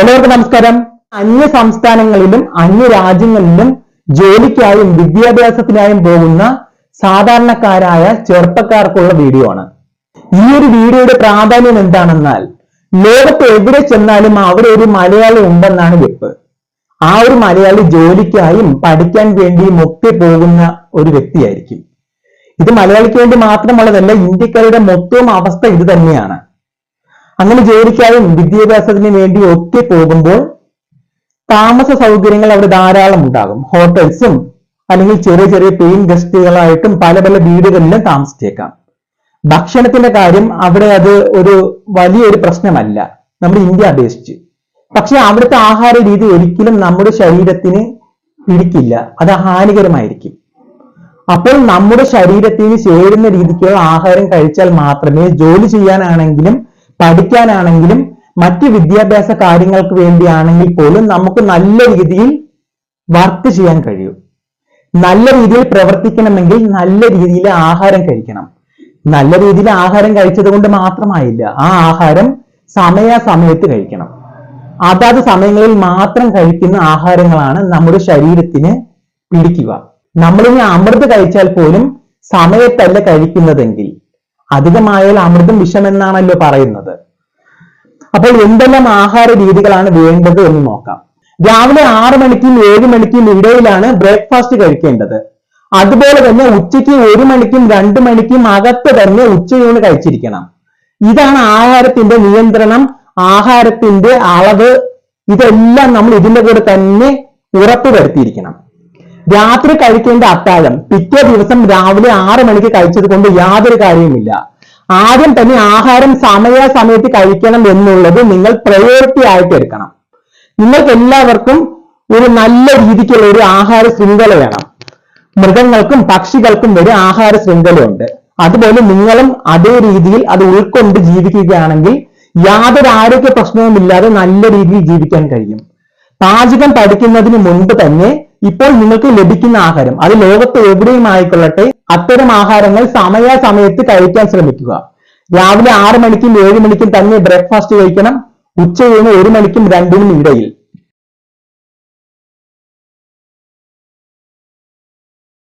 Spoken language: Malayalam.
എല്ലാവർക്കും നമസ്കാരം. അന്യ സംസ്ഥാനങ്ങളിലും അന്യ രാജ്യങ്ങളിലും ജോലിക്കായും വിദ്യാഭ്യാസത്തിനായും പോകുന്ന സാധാരണക്കാരായ ചെറുപ്പക്കാർക്കുള്ള വീഡിയോ ആണ്. ഈ ഒരു വീഡിയോയുടെ പ്രാധാന്യം എന്താണെന്നാൽ ലോകത്ത് എവിടെ ചെന്നാലും അവിടെ ഒരു മലയാളി ഉണ്ടെന്നാണ് വെപ്പ്. ആ ഒരു മലയാളി ജോലിക്കായും പഠിക്കാൻ വേണ്ടിയും ഒക്കെ പോകുന്ന ഒരു വ്യക്തിയായിരിക്കും. ഇത് മലയാളിക്ക് വേണ്ടി മാത്രമുള്ളതല്ല ഇന്ത്യക്കാരുടെ മൊത്തം അവസ്ഥ ഇത് തന്നെയാണ്. അങ്ങനെ ജോലിക്കായും വിദ്യാഭ്യാസത്തിന് വേണ്ടി ഒക്കെ പോകുമ്പോൾ താമസ സൗകര്യങ്ങൾ അവിടെ ധാരാളം ഉണ്ടാകും. ഹോട്ടൽസും അല്ലെങ്കിൽ ചെറിയ ചെറിയ പെയിൻ ഗസ്റ്റുകളായിട്ടും പല പല വീടുകളിലും താമസിച്ചേക്കാം. ഭക്ഷണത്തിന്റെ കാര്യം അവിടെ അത് ഒരു വലിയൊരു പ്രശ്നമല്ല. നമ്മുടെ ഇന്ത്യ അപേക്ഷിച്ച്. പക്ഷെ അവിടുത്തെ ആഹാര രീതി ഒരിക്കലും നമ്മുടെ ശരീരത്തിന് പിടിക്കില്ല. അത് ഹാനികരമായിരിക്കും. അപ്പോൾ നമ്മുടെ ശരീരത്തിന് ചേരുന്ന രീതിക്കുള്ള ആഹാരം കഴിച്ചാൽ മാത്രമേ ജോലി ചെയ്യാനാണെങ്കിലും പഠിക്കാനാണെങ്കിലും മറ്റ് വിദ്യാഭ്യാസ കാര്യങ്ങൾക്ക് വേണ്ടിയാണെങ്കിൽ പോലും നമുക്ക് നല്ല രീതിയിൽ വർക്ക് ചെയ്യാൻ കഴിയും. നല്ല രീതിയിൽ പ്രവർത്തിക്കണമെങ്കിൽ നല്ല രീതിയിൽ ആഹാരം കഴിക്കണം. നല്ല രീതിയിൽ ആഹാരം കഴിച്ചത് കൊണ്ട് മാത്രമായില്ല ആ ആഹാരം സമയാസമയത്ത് കഴിക്കണം. അതാത് സമയങ്ങളിൽ മാത്രം കഴിക്കുന്ന ആഹാരങ്ങളാണ് നമ്മുടെ ശരീരത്തിന് പിടിക്കുക. നമ്മളിനി അമൃത് കഴിച്ചാൽ പോലും സമയത്തല്ല കഴിക്കുന്നതെങ്കിൽ അധികമായാൽ അമൃതം വിഷമെന്നാണല്ലോ പറയുന്നത്. അപ്പോൾ എന്തെല്ലാം ആഹാര രീതികളാണ് വേണ്ടത് എന്ന് നോക്കാം. രാവിലെ ആറ് മണിക്കും ഏഴ് മണിക്കും ഇടയിലാണ് ബ്രേക്ക്ഫാസ്റ്റ് കഴിക്കേണ്ടത്. അതുപോലെ തന്നെ ഉച്ചയ്ക്ക് ഒരു മണിക്കും രണ്ട് മണിക്കും അകത്ത് തന്നെ ഉച്ചയൂണ് കഴിച്ചിരിക്കണം. ഇതാണ് ആഹാരത്തിന്റെ നിയന്ത്രണം ആഹാരത്തിന്റെ അളവ്. ഇതെല്ലാം നമ്മൾ ഇതിന്റെ കൂടെ തന്നെ ഉറപ്പ് വരുത്തിയിരിക്കണം രാത്രി കഴിക്കേണ്ട അത്താഴം. പിറ്റേ ദിവസം രാവിലെ ആറ് മണിക്ക് കഴിച്ചത് കൊണ്ട് യാതൊരു കാര്യവുമില്ല. ആദ്യം തന്നെ ആഹാരം സമയാസമയത്ത് കഴിക്കണം എന്നുള്ളത് നിങ്ങൾ പ്രയോറിറ്റി ആയിട്ട് എടുക്കണം. നിങ്ങൾക്ക് എല്ലാവർക്കും ഒരു നല്ല രീതിക്കുള്ള ഒരു ആഹാര ശൃംഖല വേണം. മൃഗങ്ങൾക്കും പക്ഷികൾക്കും ഒരു ആഹാര ശൃംഖലയുണ്ട്. അതുപോലെ നിങ്ങളും അതേ രീതിയിൽ അത് ഉൾക്കൊണ്ട് ജീവിക്കുകയാണെങ്കിൽ യാതൊരു ആരോഗ്യ പ്രശ്നവുമില്ലാതെ നല്ല രീതിയിൽ ജീവിക്കാൻ കഴിയും. പാചകം പഠിക്കുന്നതിന് മുൻപ് തന്നെ ഇപ്പോൾ നിങ്ങൾക്ക് ലഭിക്കുന്ന ആഹാരം. അത് ലോകത്ത് എവിടെയും ആയിക്കൊള്ളട്ടെ അത്തരം ആഹാരങ്ങൾ സമയാസമയത്ത് കഴിക്കാൻ ശ്രമിക്കുക. രാവിലെ ആറ് മണിക്കും ഏഴ് മണിക്കും തന്നെ ബ്രേക്ക്ഫാസ്റ്റ് കഴിക്കണം. ഉച്ചയൂണ് ഒരു മണിക്കും രണ്ടിനും ഇടയിൽ.